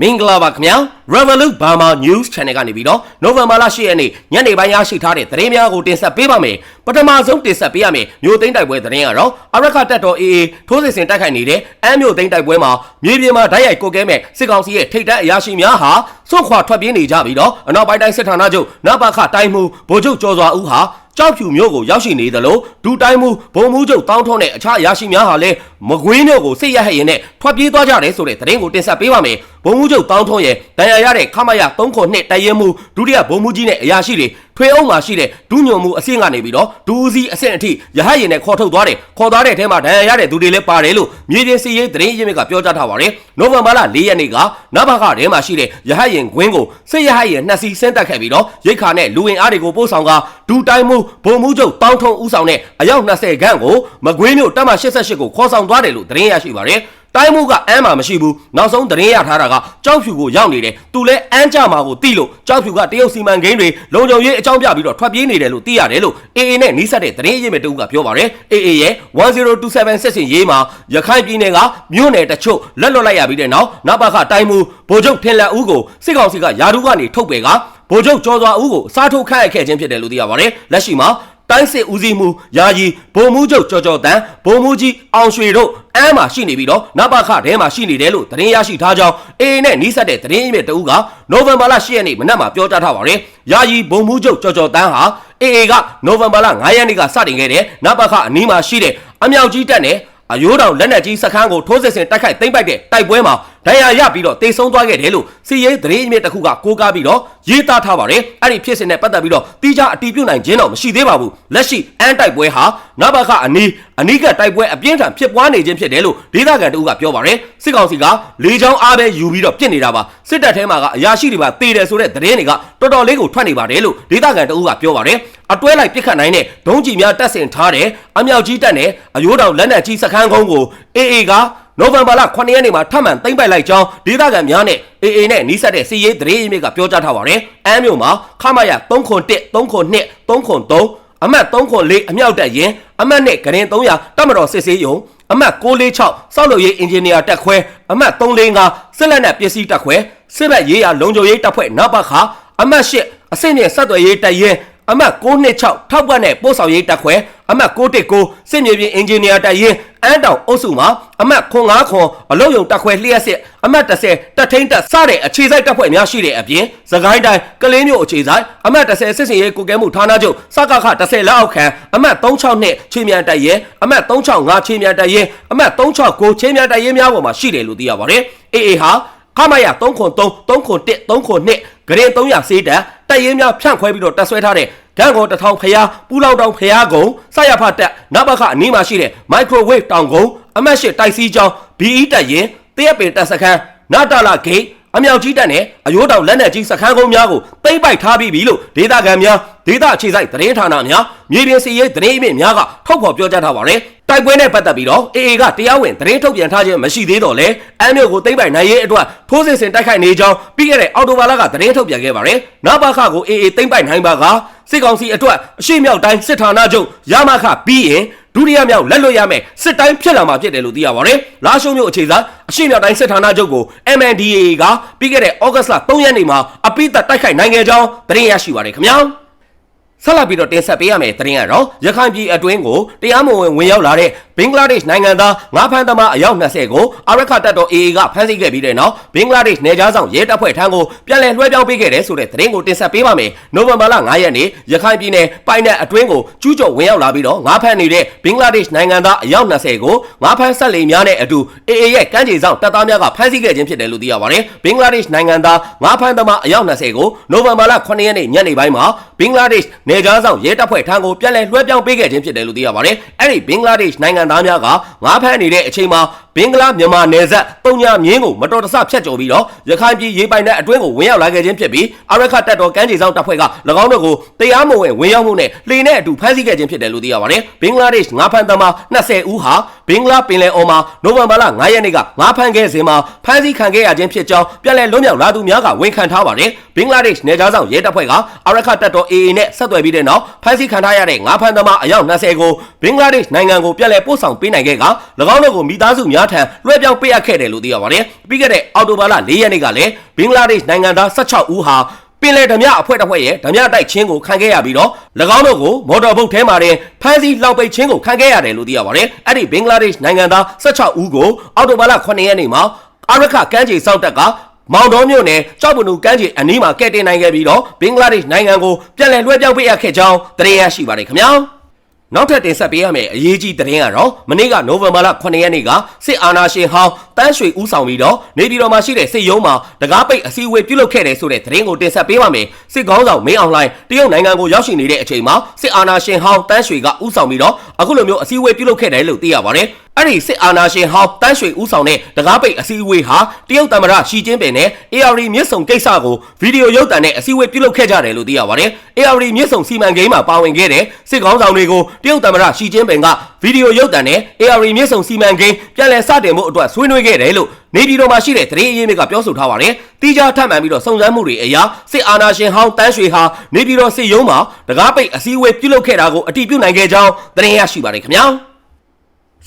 မင်္ဂလာပါခင်ဗျာ Revolut Burma News Channel ကနေပြီးတော့နိုဝင်ဘာလ10ရက်နေ့ညနေပိုင်းရရှိထားတဲ့သတင်းများကိုတင်ဆက်ပေးပါမယ်ပထမဆုံးတင်ဆက်ပေးရမယ်မြို့သိမ်းတိုက်ပွဲသတင်းကတော့အရခတက်တော် AA ထိုးစစ်ဆင်တိုက်ခိုက်နေတဲ့အမ်းမြို့သိမ်းတိုက်ပွဲမှာမြေပြင်မှာဓာတ်ရိုက်ကိုကဲမဲ့စစ်ကောင်စီရဲ့ထိတ်တန့်အရာရှိများဟာစွန့်ခွာထွက်ပြေးနေကြပြီးတော့အနောက်ပိုင်းတိုင်းစစ်ဌာနချုပ်နပခတိုင်းမှုဗိုလ်ချုပ်ကျော်စွာဦးဟာ ကြောက်ဖြူမျိုးကိုရောက်ရှိနေသလိုဒူတိုင်းမှုဘုံမှုချုပ်တောင်းထုံးတဲ့အခြားအရာရှိများဟာလည်းမကွေးမျိုးကိုစိတ်ရဟရင်နဲ့ထွက်ပြေးသွားကြတယ်ဆိုတဲ့သတင်းကိုတင်ဆက်ပေးပါမယ်ဘုံမှုချုပ်တောင်းထုံးရဲ့တန်ရာရတဲ့ခမရ3ခုနှစ်တရဲမှုဒုတိယဘုံမှုကြီးနဲ့အရာရှိတွေ ထွေအုပ်မှာရှိတဲ့ဒူးညုံမှုအဆင့်ကနေပြီးတော့ဒူးစီအဆင့်အထိရဟရင်နဲ့ခေါ်ထုတ်သွားတယ်ခေါ်သွားတဲ့အထဲမှာဒဏ်ရာရတဲ့သူတွေလည်းပါတယ်လို့မြေပြင်စီရေးသတင်းရင်းမြစ်ကပြောကြားထားပါတယ်နိုဝင်ဘာလ4ရက်နေ့ကနဘခထဲမှာရှိတဲ့ရဟရင်ခွင်းကိုစစ်ရဟရင်နှစ်စီဆင်းတက်ခဲ့ပြီးတော့ရိတ်ခါနဲ့လူဝင်အားတွေကိုပို့ဆောင်ကဒူတိုင်းမှုဘုံမှုချုပ်တောင်းထုံဦးဆောင်တဲ့အယောက်20ခန့်ကိုမကွေးမြို့တပ်မ88ကိုခေါ်ဆောင်သွားတယ်လို့သတင်းရရှိပါတယ် တိုင်းမှုကအမ်းမှာမရှိဘူးနောက်ဆုံးသတင်းရထားတာကကြောက်ဖြူကိုရောက်နေတယ်သူလဲအမ်းကြမှာကိုတိလို့ကြောက်ဖြူကတရုတ်စီမံကိန်းတွေလုံခြုံရေးအကြောင်းပြပြီးတော့ထွက်ပြေးနေတယ်လို့သိရတယ်လို့ AA နဲ့နှိစက်တဲ့သတင်းရင်းမြစ်တူကပြောပါတယ် AA ရဲ့1027ဆက်စင်ရေးမှာရခိုင်ပြည်နယ်ကမြို့နယ်တချို့လက်လွတ်လိုက်ရပြီးတဲ့နောက်နပခတိုင်းမှုဗိုလ်ချုပ်ထင်လက်ဦးကိုစစ်ကောင်စီကယာဒူးကနေထုတ်ပယ်ကဗိုလ်ချုပ်ကျော်စွာဦးကိုစားထုတ်ခန့်အပ်ခဲ့ခြင်းဖြစ်တယ်လို့သိရပါတယ်လက်ရှိမှာ တိုင်းစစ်ဦးစီးမှုယာယီဗိုလ်မှူးချုပ်ကျော်ကျော်တန်းဗိုလ်မှူးကြီးအောင်ရွှေတို့အမ်းမှာရှိနေပြီးတော့နပခထဲမှာရှိနေတယ်လို့သတင်းရရှိထားကြောင်း AA နဲ့နှိစက်တဲ့သတင်းရင်းမြစ်တူကနိုဝင်ဘာလ10ရက်နေ့မနက်မှာပြောကြားထားပါတယ်ယာယီဗိုလ်မှူးချုပ်ကျော်ကျော်တန်းဟာ AA ကနိုဝင်ဘာလ9ရက်နေ့ကစတင်ခဲ့တဲ့နပခအနီးမှာရှိတဲ့အမြောက်ကြီးတက်နဲ့အယိုးတောင်လက်နက်ကြီးစခန်းကိုထိုးစစ်ဆင်တိုက်ခိုက်သိမ်းပိုက်တဲ့တိုက်ပွဲမှာ ဒဏ်ရာရပြီးတော့တေဆုံးသွားခဲ့တယ်လို့စီရေးသတင်းအမြစ်တစ်ခုကကိုးကားပြီးတော့ရေးသားထားပါတယ်အဲ့ဒီဖြစ်စဉ်နဲ့ပတ်သက်ပြီးတော့တိကျအတီးပြုတ်နိုင်ခြင်းတော့မရှိသေးပါဘူးလက်ရှိအန်တိုက်ပွဲဟာနဘခအနီးအနီးကတိုက်ပွဲအပြင်းထန်ဖြစ်ပွားနေခြင်းဖြစ်တယ်လို့ဒေသခံတို့ကပြောပါတယ်စစ်ကောင်စီကလေကြောင်းအားပဲယူပြီးတော့ပြစ်နေတာပါစစ်တပ်ထဲမှာကအရာရှိတွေပါတေတယ်ဆိုတဲ့သတင်းတွေကတော်တော်လေးကိုထွက်နေပါတယ်လို့ဒေသခံတို့ကပြောပါတယ်အတွဲလိုက်ပြစ်ခတ်နိုင်တဲ့ဒုံးကြီးများတက်ဆင်ထားတဲ့အမြောက်ကြီးတက်နဲ့အယိုးတောင်လက်နက်ကြီးစခန်းကုန်းကို AA က နိုဝင်ဘာလ9ရက်နေ့မှာထပ်မံသိမ်းပိုက်လိုက်ကြောင်းဒေသခံများနဲ့ AA နဲ့နှိစက်တဲ့စီရေးသတင်းအမြစ်ကပြောကြားထားပါတယ်။အမ်းမြို့မှာခမရ3ခွန်1 3ခွန်2 3ခွန်3အမှတ်3ခွန်4အမြောက်တက်ရင်အမှတ်နဲ့ဂရင်300တပ်မတော်စစ်ဆေးရုံအမှတ်646စောက်လုပ်ရေးအင်ဂျင်နီယာတက်ခွဲအမှတ်345စစ်လက်နက်ပစ္စည်းတက်ခွဲစစ်ဘက်ရေးရာလုံခြုံရေးတပ်ဖွဲ့နပခအမှတ်8အဆင့်မြင့်ဆက်သွယ်ရေးတပ်ရင် အမှတ်626ထောက်ပတ်နဲ့ပို့ဆောင်ရေးတပ်ခွဲအမှတ်619စစ်မြေပြင်အင်ဂျင်နီယာတပ်ရင်အန်းတောင်အုပ်စုမှာအမှတ်9ခွန်အလုံယုံတပ်ခွဲလျှက်စစ်အမှတ်30တပ်ထိန်တပ်စတဲ့အခြေစိုက်တပ်ဖွဲ့များရှိတဲ့အပြင်သခိုင်းတိုင်းကလင်းမြို့အခြေစိုက်အမှတ်30စစ်စင်ရေးကိုကဲမှုဌာနချုပ်စကခ30လက်အောက်ခံအမှတ်36ချင်းမြန်တပ်ရင်အမှတ်365ချင်းမြန်တပ်ရင်အမှတ်369ချင်းမြန်တပ်ရင်များပေါ်မှာရှိတယ်လို့သိရပါတယ်အေးအေးဟာခမရ3ခွန်3 3ခွန်1 3ခွန်2ဂရင်300စေးတက် တပ်ရင်းများဖြန့်ခွဲပြီးတော့တပ်ဆွဲထားတဲ့ဒန်ကုန်တထောင်ဖျားပူလောက်တောင်ဖျားကုံစရဖတက်နဘခအနီးမှာရှိတဲ့မိုက်ခရိုဝေ့တောင်ကုန်းအမတ်ရှိတိုက်စီးကြောင်း BE တက်ရင်တရက်ပင်တက်စခန်းနာတာလာဂိတ် အမြောက်ကြီးတက်နဲ့အယိုးတောင်လက်နက်ကြီးစခန်းကုန်းများကိုသိမ့်ပိုက်ထားပြီးပြီလို့ဒေသခံများဒေသအခြေစိုက်သတင်းဌာနများမြေပြင်စီရေးသတင်းအမြင့်များကထုတ်ဖော်ပြောကြားထားပါတယ်တိုက်ပွဲနဲ့ပတ်သက်ပြီးတော့ AA ကတရားဝင်သတင်းထုတ်ပြန်ထားခြင်းမရှိသေးတော့လဲအမ်းမြို့ကိုသိမ့်ပိုက်နိုင်ရေးအတွက်ထိုးစစ်ဆင်တိုက်ခိုက်နေကြောင်းပြီးခဲ့တဲ့အော်တိုဘာလကသတင်းထုတ်ပြန်ခဲ့ပါတယ်။နဘာခကို AA သိမ့်ပိုက်နိုင်ပါက စစ်ကောင်စီအတွက်အရှိမြောက်တိုင်းစစ်ဌာနချုပ်ရမခပြီးရင်ဒုတိယမြောက်လက်လွတ်ရမယ်စစ်တိုင်းဖြစ်လာမှာဖြစ်တယ်လို့သိရပါတယ်။လာရှုံးမြို့အခြေစားအရှိမြောက်တိုင်းစစ်ဌာနချုပ်ကို MNDAA ကပြီးခဲ့တဲ့ဩဂတ်လ3ရက်နေ့မှာအပိသက်တိုက်ခိုက်နိုင်ခဲ့ကြောင်းသတင်းရရှိပါတယ်ခင်ဗျာ။ ဆက်လက်ပြီးတော့တင်ဆက်ပေးရမယ့်သတင်းကတော့ရခိုင်ပြည်အတွင်းကိုတရားမဝင်ဝင်ရောက်လာတဲ့ဘင်္ဂလားဒေ့ရှ်နိုင်ငံသားငါးဖမ်းသမားအယောက်20ကိုအာရခတပ်တော် AA ကဖမ်းဆီးခဲ့ပြီးတဲ့နောက်ဘင်္ဂလားဒေ့ရှ်နယ်ခြားဆောင်ရဲတပ်ဖွဲ့ထံကိုပြန်လည်လွှဲပြောင်းပေးခဲ့တယ်ဆိုတဲ့သတင်းကိုတင်ဆက်ပေးပါမယ်။နိုဝင်ဘာလ9ရက်နေ့ရခိုင်ပြည်နယ်ပိုင်နယ်အတွင်းကိုကျူးကျော်ဝင်ရောက်လာပြီးတော့ငါးဖမ်းနေတဲ့ဘင်္ဂလားဒေ့ရှ်နိုင်ငံသားအယောက်20ကိုငါးဖမ်းဆက်လိမ်များနဲ့အတူ AA ရဲ့ကမ်းခြေဆောင်တပ်သားများကဖမ်းဆီးခဲ့ခြင်းဖြစ်တယ်လို့သိရပါတယ်။ဘင်္ဂလားဒေ့ရှ်နိုင်ငံသားငါးဖမ်းသမားအယောက်20ကိုနိုဝင်ဘာလ9ရက်နေ့ညနေပိုင်းမှာဘင်္ဂလားဒေ့ရှ်နယ်ခြားဆောင်ရဲတပ်ဖွဲ့ထံကိုပြန်လည်လွှဲပြောင်းပေးခဲ့ခြင်းဖြစ်တယ်လို့သိရပါတယ်။အဲ့ဒီဘင်္ဂလားဒေ့ရှ်နိုင်ငံသားများကငါးဖမ်းနေတဲ့အချိန်မှာ ဘင်္ဂလားမြန်မာနယ်စပ်ပုံညာမြင်းကိုမတော်တဆဖြတ်ကျော်ပြီးတော့ရခိုင်ပြည်ရေးပိုင်တဲ့အတွင်းကိုဝင်ရောက်လာခဲ့ခြင်းဖြစ်ပြီးအရခတ်တပ်တော်ကမ်းခြေဆောင်တပ်ဖွဲ့က၎င်းတို့ကိုတရားမဝင်ဝင်ရောက်မှုနဲ့လှေနဲ့အတူဖမ်းဆီးခဲ့ခြင်းဖြစ်တယ်လို့သိရပါတယ်။ဘင်္ဂလားဒေ့ရှ်ငါးဖမ်းသမား20ဦးဟာဘင်္ဂလားပင်လယ်အော်မှာနိုဝင်ဘာလ9ရက်နေ့ကငါးဖမ်းခဲ့စဉ်မှာဖမ်းဆီးခံခဲ့ရခြင်းဖြစ်ကြောင်းပြန်လည်လွတ်မြောက်လာသူများကဝန်ခံထားပါတယ်။ဘင်္ဂလားဒေ့ရှ်နယ်ခြားဆောင်ရဲတပ်ဖွဲ့ကအရခတ်တပ်တော် AA နဲ့ဆက်သွယ်ပြီးတဲ့နောက်ဖမ်းဆီးခံထားရတဲ့ငါးဖမ်းသမားအယောက်20ကိုဘင်္ဂလားဒေ့ရှ်နိုင်ငံကိုပြန်လည်ပို့ဆောင်ပေးနိုင်ခဲ့က၎င်းတို့ကိုမိသားစုများများထံလွှဲပြောင်းပေးအပ်ခဲ့တယ်လို့သိရပါတယ်ပြီးခဲ့တဲ့အောက်တိုဘာလ၄ရက်နေ့ကလည်းဘင်္ဂလားဒေ့ရှ်နိုင်ငံသား16ဦးဟာပင်လယ်ဓမြအဖွဲ့တစ်ဖွဲ့ရဲ့ဓမြတိုက်ချင်းကိုခံခဲ့ရပြီးတော့၎င်းတို့ကိုမော်တော်ဘုတ်ထဲမှာတင်ဖမ်းဆီးလောက်ပိတ်ချင်းကိုခံခဲ့ရတယ်လို့သိရပါတယ်အဲ့ဒီဘင်္ဂလားဒေ့ရှ်နိုင်ငံသား16ဦးကိုအောက်တိုဘာလ9ရက်နေ့မှာအာရခကမ်းခြေစောက်တပ်ကမောင်တော်မြို့နယ်ကြောက်ပနူကမ်းခြေအနီးမှာကဲတင်နိုင်ခဲ့ပြီးတော့ဘင်္ဂလားဒေ့ရှ်နိုင်ငံကိုပြန်လည်လွှဲပြောင်းပေးအပ်ခဲ့ကြောင်းသတင်းရရှိပါတယ်ခင်ဗျာ နောက်ထပ်တင်ဆက်ပေးရမယ့်အရေးကြီးသတင်းကတော့မနေ့ကနိုဝင်ဘာလ9ရက်နေ့ကစစ်အာဏာရှင်ဟောင်းတန်းရွှေဦးဆောင်ပြီးတော့နေပြည်တော်မှာရှိတဲ့စစ်ရုံးမှာတကားပိတ်အစည်းအဝေးပြုလုပ်ခဲ့တယ်ဆိုတဲ့သတင်းကိုတင်ဆက်ပေးပါမယ်စစ်ကောင်းဆောင်မင်းအောင်လှိုင်တရုတ်နိုင်ငံကိုရောက်ရှိနေတဲ့အချိန်မှာစစ်အာဏာရှင်ဟောင်းတန်းရွှေကဦးဆောင်ပြီးတော့အခုလိုမျိုးအစည်းအဝေးပြုလုပ်ခဲ့တယ်လို့သိရပါတယ် အဲ့ဒီစစ်အာဏာရှင်ဟောင်းတန်းရွှေဦးဆောင်တဲ့တကားပိတ်အစည်းအဝေးဟာတရုတ်သမ္မတရှီကျင်းပင်နဲ့ AR မြစ်ဆုံကိစ္စကိုဗီဒီယိုရုပ်သံနဲ့အစည်းအဝေးပြုလုပ်ခဲ့ကြတယ်လို့သိရပါတယ်။ AR မြစ်ဆုံစီမံကိန်းမှာပါဝင်ခဲ့တဲ့စစ်ကောင်းဆောင်တွေကိုတရုတ်သမ္မတရှီကျင်းပင်ကဗီဒီယိုရုပ်သံနဲ့ AR မြစ်ဆုံစီမံကိန်းပြန်လည်စတင်မှုအတွက်ဆွေးနွေးခဲ့တယ်လို့နေပြည်တော်မှာရှိတဲ့သတင်းအရင်းမြစ်ကပြောဆိုထားပါတယ်။တီးခြားထပ်မံပြီးတော့စုံစမ်းမှုတွေအရစစ်အာဏာရှင်ဟောင်းတန်းရွှေဟာနေပြည်တော်စစ်ရုံးမှာတကားပိတ်အစည်းအဝေးပြုလုပ်ခဲ့တာကိုအတည်ပြုနိုင်ခဲ့ကြောင်းသတင်းရရှိပါတယ်ခင်ဗျာ။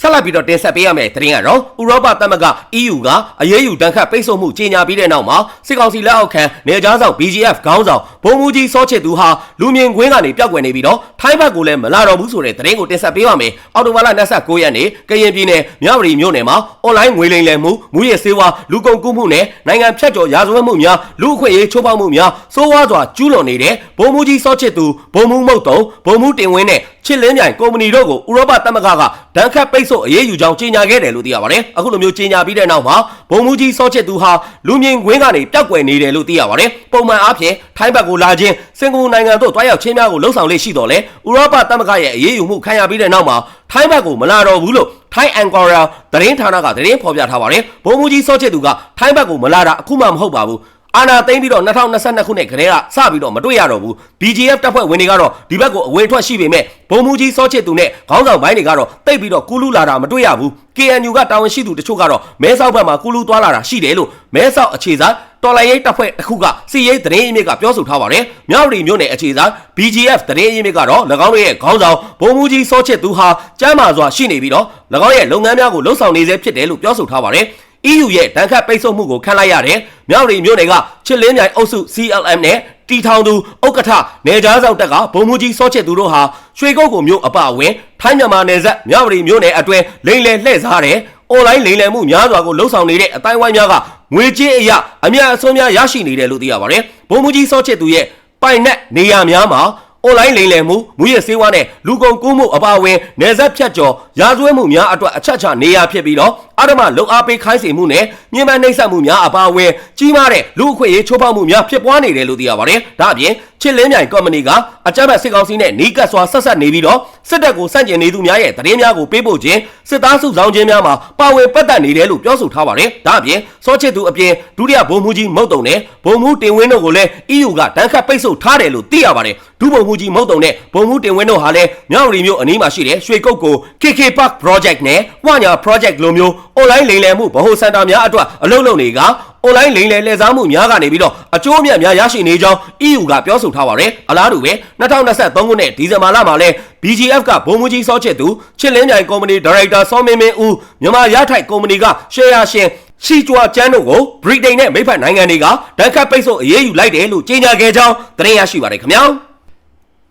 ဆက်လက်ပြီးတော့တင်ဆက်ပေးရမယ့်သတင်းကတော့ဥရောပသမဂ္ဂ EU ကအရေးယူတန်းခတ်ပိတ်ဆို့မှုကြီးညာပြီးတဲ့နောက်မှာစစ်ကောင်စီလက်အောက်ခံနေကြားဆောင် BGF ခေါင်းဆောင်ဗိုလ်မှူးကြီးစောချစ်သူဟာလူမြင်ကွင်းကနေပျောက်ကွယ်နေပြီးတော့ထိုင်းဘက်ကိုလည်းမလာတော့ဘူးဆိုတဲ့သတင်းကိုတင်ဆက်ပေးပါမယ်။အော်တိုဘာလ29ရက်နေ့ကရင်ပြည်နယ်မြဝတီမြို့နယ်မှာအွန်လိုင်းငွေလိမ်လည်မှုမူရစေဝါလူကုန်ကူးမှုနဲ့နိုင်ငံဖြတ်ကျော်ရာဇဝတ်မှုများလူအခွင့်အရေးချိုးဖောက်မှုများစိုးဝါးစွာကျူးလွန်နေတဲ့ဗိုလ်မှူးကြီးစောချစ်သူဗိုလ်မှူးမုတ်တုံဗိုလ်မှူးတင်ဝင်းနဲ့ချစ်လင်းမြိုင်ကုမ္ပဏီတို့ကိုဥရောပသမဂ္ဂကဒဏ်ခတ်ပိတ်ဆို့အရေးယူကြောင်းကြေညာခဲ့တယ်လို့သိရပါတယ်။အခုလိုမျိုးကြေညာပြီးတဲ့နောက်မှာဗိုလ်မှူးကြီးစောချစ်သူဟာလူမြင်ကွင်းကနေပျောက်ကွယ်နေတယ်လို့သိရပါတယ်။ပုံမှန်အားဖြင့်ထိုင်းဘက်ကိုလာခြင်းစင်ကာပူနိုင်ငံသို့တွားရောက်ခြင်းများကိုလှုံ့ဆော်လေးရှိတော်လဲဥရောပသမဂ္ဂရဲ့အရေးယူမှုခံရပြီးတဲ့နောက်မှာထိုင်းဘက်ကိုမလာတော့ဘူးလို့ထိုင်းအန်ကော်ရာသတင်းဌာနကသတင်းဖော်ပြထားပါတယ်။ဗိုလ်မှူးကြီးစောချစ်သူကထိုင်းဘက်ကိုမလာတာအခုမှမဟုတ်ပါဘူး။ အာနာသိမ်းပြီးတော့2022ခုနှစ်ကတည်းကစပြီးတော့မတွေ့ရတော့ဘူး BGF တပ်ဖွဲ့ဝင်တွေကတော့ဒီဘက်ကိုအဝေးထွက်ရှိပေမဲ့ဘုံမူကြီးစောချစ်သူနဲ့ခေါင်းဆောင်ပိုင်းတွေကတော့တိတ်ပြီးတော့ကူးလူလာတာမတွေ့ရဘူး KNU ကတာဝန်ရှိသူတချို့ကတော့မဲဆောက်ဘက်မှာကူးလူသွားလာတာရှိတယ်လို့မဲဆောက်အခြေစားတော်လိုင်းရေးတပ်ဖွဲ့တစ်ခုကစီရေးသတင်းအင်းမြစ်ကပြောဆိုထားပါတယ်။မြောက်ရီမြို့နယ်အခြေစား BGF သတင်းအင်းမြစ်ကတော့၎င်းတို့ရဲ့ခေါင်းဆောင်ဘုံမူကြီးစောချစ်သူဟာကျမ်းမာစွာရှိနေပြီးတော့၎င်းရဲ့လုပ်ငန်းများကိုလှုပ်ဆောင်နေဆဲဖြစ်တယ်လို့ပြောဆိုထားပါတယ်။ EU ရဲ့တန်ခတ်ပိတ်ဆို့မှုကိုခံလိုက်ရတယ်။မြောက်ရီမြို့နယ်ကချစ်လင်းမြိုင်အုပ်စု CLM နဲ့တီထောင်သူဥက္ကဋ္ဌနေကြားဆောင်တက်ကဘုံမူကြီးစောချစ်သူတို့ဟာရွှေကုတ်ကိုမြို့အပအဝင်ထိုင်းမြန်မာနယ်စပ်မြောက်ရီမြို့နယ်အတွင်းလိမ့်လေလှည့်စားတဲ့အွန်လိုင်းလိမ်လည်မှုများစွာကိုလှုံ့ဆော်နေတဲ့အတိုင်းဝိုင်းများကငွေကြေးအရာအများအစွန်းများရရှိနေတယ်လို့သိရပါတယ်။ဘုံမူကြီးစောချစ်သူရဲ့ပိုင်နက်နေရာများမှာအွန်လိုင်းလိမ်လည်မှုမူရစေးဝါးနဲ့လူကုန်ကူးမှုအပါအဝင်နယ်စပ်ဖြတ်ကျော်ရာဇဝတ်မှုများအတွက်အချက်ချနေရာဖြစ်ပြီးတော့ အဓမ္မလုံအားပေးခိုင်းစေမှုနဲ့ညှဉ်းပန်းနှိပ်စက်မှုများအပါအဝင်ကြီးမားတဲ့လူအခွင့်အရေးချိုးဖောက်မှုများဖြစ်ပွားနေတယ်လို့သိရပါတယ်။ဒါ့အပြင်ချစ်လင်းမြိုင်ကုမ္ပဏီကအကြမ်းဖက်စစ်ကောင်စီနဲ့နီးကပ်စွာဆက်ဆက်နေပြီးတော့စစ်တပ်ကိုစန့်ကျင်နေသူများရဲ့သတင်းများကိုပေးပို့ခြင်းစစ်သားစုဆောင်ခြင်းများမှာပါဝင်ပတ်သက်နေတယ်လို့ပြောဆိုထားပါတယ်။ဒါ့အပြင်စောချစ်သူအပြင်ဒုတိယဗိုလ်မှူးကြီးမုတ်တုံနဲ့ဗိုလ်မှူးတင်ဝင်းတို့ကိုလည်း EU ကတန်းခတ်ပိတ်ဆို့ထားတယ်လို့သိရပါတယ်။ဒုဗိုလ်မှူးကြီးမုတ်တုံနဲ့ဗိုလ်မှူးတင်ဝင်းတို့ဟာလည်းမြောက်ရီမျိုးအနီးမှာရှိတဲ့ရွှေကုတ်ကို KK Park Project နဲ့ဝညာ Project လိုမျိုး online လိမ်လည်မှုဗဟိုစင်တာများအတွက်အလုပ်လုပ်နေကအွန်လိုင်းလိမ်လည်လှည့်စားမှုများကနေပြီးတော့အကျိုးအမြတ်များရရှိနေကြောင်း EU ကပြောဆိုထားပါတယ်။အလားတူပဲ2023ခုနှစ်ဒီဇင်ဘာလမှာလဲ BGF ကဘုံမူကြီးစောချစ်သူချစ်လင်းမြိုင်ကုမ္ပဏီဒါရိုက်တာစောမင်းမင်းဦးမြန်မာရထိုက်ကုမ္ပဏီကရှယ်ယာရှင်ရှီကြွာကျန်းတို့ကိုဗြိတိန်နဲ့မိဖက်နိုင်ငံတွေကဒဏ်ခတ်ပိတ်ဆို့အရေးယူလိုက်တယ်လို့ကြေညာခဲ့ကြောင်းသတင်းရရှိပါတယ်ခင်ဗျာ။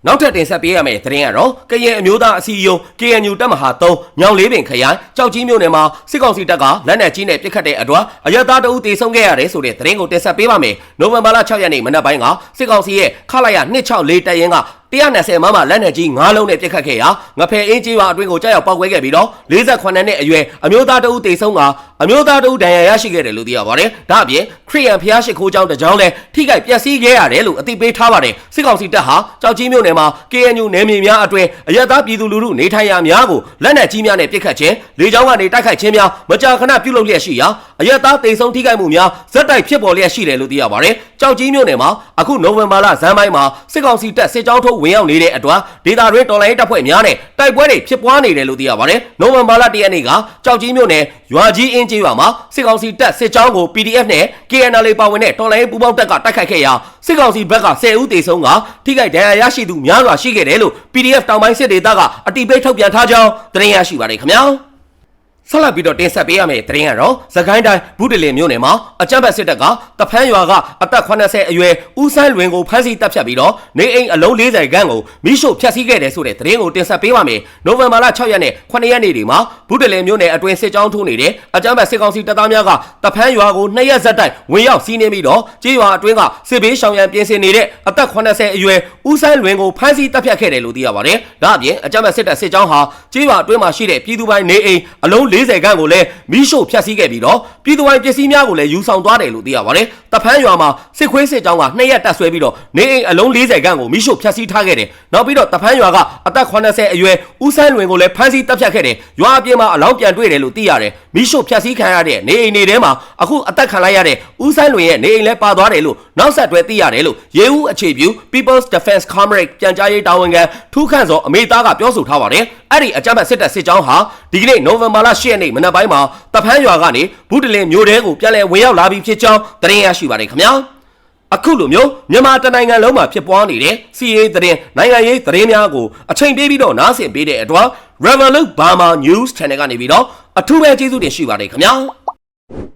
နောက်ထပ်တင်ဆက်ပေးရမယ့်သတင်းကတော့ကရင်အမျိုးသားအစည်းအရုံး KNU တပ်မဟာ3ညောင်လေးပင်ခရိုင်ကြောက်ကြီးမြို့နယ်မှာစစ်ကောင်စီတပ်ကလက်နက်ကြီးနဲ့ပစ်ခတ်တဲ့အတွက်အရသားတအုပ်တေဆုံးခဲ့ရတယ်ဆိုတဲ့သတင်းကိုတင်ဆက်ပေးပါမယ်။နိုဝင်ဘာလ6ရက်နေ့မနက်ပိုင်းကစစ်ကောင်စီရဲ့ခလာရ264တပ်ရင်းက120မမလက်နက်ကြီး9လုံးနဲ့ပစ်ခတ်ခဲ့ရာငဖယ်အင်းကြီးပါအတွင်းကိုကြောက်ရောက်ပောက်ကွဲခဲ့ပြီးတော့48နှစ်အရွယ်အမျိုးသားတဦးတေဆုံးကအမျိုးသားတဦးဒဏ်ရာရရှိခဲ့တယ်လို့သိရပါတယ်။ဒါ့အပြင်ခရီးယန်ဖျားရှိခိုးကျောင်းတစ်ကျောင်းလည်းထိခိုက်ပျက်စီးခဲ့ရတယ်လို့အသိပေးထားပါတယ်။စစ်ကောင်စီတပ်ဟာကြောက်ကြီးမြို့နယ်မှာ KNU နယ်မြေများအတွင်းအရသာပြည်သူလူထုနေထိုင်ရာများကိုလက်နက်ကြီးများနဲ့ပစ်ခတ်ခြင်းလေကြောင်းကနေတိုက်ခိုက်ခြင်းများမကြာခဏပြုလုပ်လျက်ရှိရာအရသာတေဆုံးထိခိုက်မှုများဇက်တိုက်ဖြစ်ပေါ်လျက်ရှိတယ်လို့သိရပါတယ်။ကြောက်ကြီးမြို့နယ်မှာအခုနိုဝင်ဘာလဇန်ပိုင်းမှာစစ်ကောင်စီတပ်စစ်ကြောင်းထုတ်ဝင်ရောက်နေတဲ့အတွက်ဒေသတွင်းတော်လိုင်းတပ်ဖွဲ့များနဲ့တိုက်ပွဲတွေဖြစ်ပွားနေတယ်လို့သိရပါတယ်။နိုဝင်ဘာလ၁ရက်နေ့ကကြောက်ကြီးမြို့နယ်ရွာကြီးအင်းကျေးရွာမှာစစ်ကောင်စီတပ်စစ်ကြောင်းကို PDF နဲ့ KNL ပါဝင်တဲ့တော်လိုင်းပူးပေါင်းတပ်ကတိုက်ခိုက်ခဲ့ရာစစ်ကောင်စီဘက်က10ဦးသေဆုံးကထိခိုက်ဒဏ်ရာရရှိသူများစွာရှိခဲ့တယ်လို့ PDF တောင်ပိုင်းစစ်ဒေသကအတိပေးထုတ်ပြန်ထားကြောင်းသတင်းရရှိပါတယ်ခင်ဗျာ။ ဆက်လက်ပြီးတော့တင်ဆက်ပေးရမယ့်သတင်းကတော့သခိုင်းတိုင်းဘူးတလင်မြို့နယ်မှာအကြမ်းဖက်စစ်တပ်ကတဖန်းရွာကအသက်80အရွယ်ဦးဆန်းလွင်ကိုဖမ်းဆီးတပ်ဖြတ်ပြီးတော့နေအိမ်အလုံး40ခန်းကိုမိရှို့ဖျက်ဆီးခဲ့တယ်ဆိုတဲ့သတင်းကိုတင်ဆက်ပေးပါမယ်။နိုဝင်ဘာလ6ရက်နဲ့9ရက်နေ့တွေမှာဘူးတလင်မြို့နယ်အတွင်းစစ်ကြောင်းထိုးနေတဲ့အကြမ်းဖက်စစ်ကောင်စီတပ်သားများကတဖန်းရွာကိုနှစ်ရက်ဆက်တိုက်ဝင်ရောက်စီးနင်းပြီးတော့ကြေးရွာအတွင်းကစစ်ဘေးရှောင်ရန်ပြင်ဆင်နေတဲ့အသက်80အရွယ်ဦးဆန်းလွင်ကိုဖမ်းဆီးတပ်ဖြတ်ခဲ့တယ်လို့သိရပါတယ်။ဒါအပြင်အကြမ်းဖက်စစ်တပ်စစ်ကြောင်းဟာကြေးရွာအတွင်းမှာရှိတဲ့ပြည်သူပိုင်းနေအိမ်အလုံး40ခန်းကိုလည်းမိရှို့ဖျက်ဆီးခဲ့ပြီးတော့ပြည်သူပိုင်းပစ္စည်းများကိုလည်းယူဆောင်သွားတယ်လို့သိရပါတယ်။တဖန်းရွာမှာစစ်ခွေးစစ်ကြောင်းကနှစ်ရက်တက်ဆွဲပြီးတော့နေအိမ်အလုံး40ခန်းကိုမိရှို့ဖျက်ဆီးထားခဲ့တယ်။နောက်ပြီးတော့တဖန်းရွာကအသက်80အရွယ်ဦးဆန်းလွင်ကိုလည်းဖမ်းဆီးတပ်ဖြတ်ခဲ့တယ်။ရွာအပြင်မှာအလောင်းပြန်တွေ့တယ်လို့သိရတယ်။မိရှို့ဖျက်ဆီးခံရတဲ့နေအိမ်တွေထဲမှာအခုအသက်ခံလိုက်ရတဲ့ဦးဆန်းလွင်ရဲ့နေအိမ်လည်းပါသွားတယ်လို့နောက်ဆက်တွဲသိရတယ်လို့ရေဦးအခြေပြု People's Defense Comrade ပြန်ကြားရေးတာဝန်ခံထူးခန့်စောအမေသားကပြောဆိုထားပါတယ်။အဲ့ဒီအကြမ်းဖက်စစ်တပ်စစ်ကြောင်းဟာဒီကနေ့နိုဝင်ဘာလ10ရက်နေ့မနက်ပိုင်းမှာတဖန်းရွာကနေဘူးတလင်မြို့တဲကိုပြန်လည်ဝင်ရောက်လာပြီးဖြစ်ကြောင်းသတင်းရရှိပါတယ်ခင်ဗျာ။အခုလိုမျိုးမြန်မာတနိုင်ငံလုံးမှာဖြစ်ပွားနေတဲ့စီးရေးသတင်းနိုင်ငံရေးသတင်းများကိုအချိန်ပေးပြီးတော့နားဆင်ပေးတဲ့အတွက် Revolut Burma News Channel ကနေပြီးတော့အထူးပဲကျေးဇူးတင်ရှိပါတယ်ခင်ဗျာ။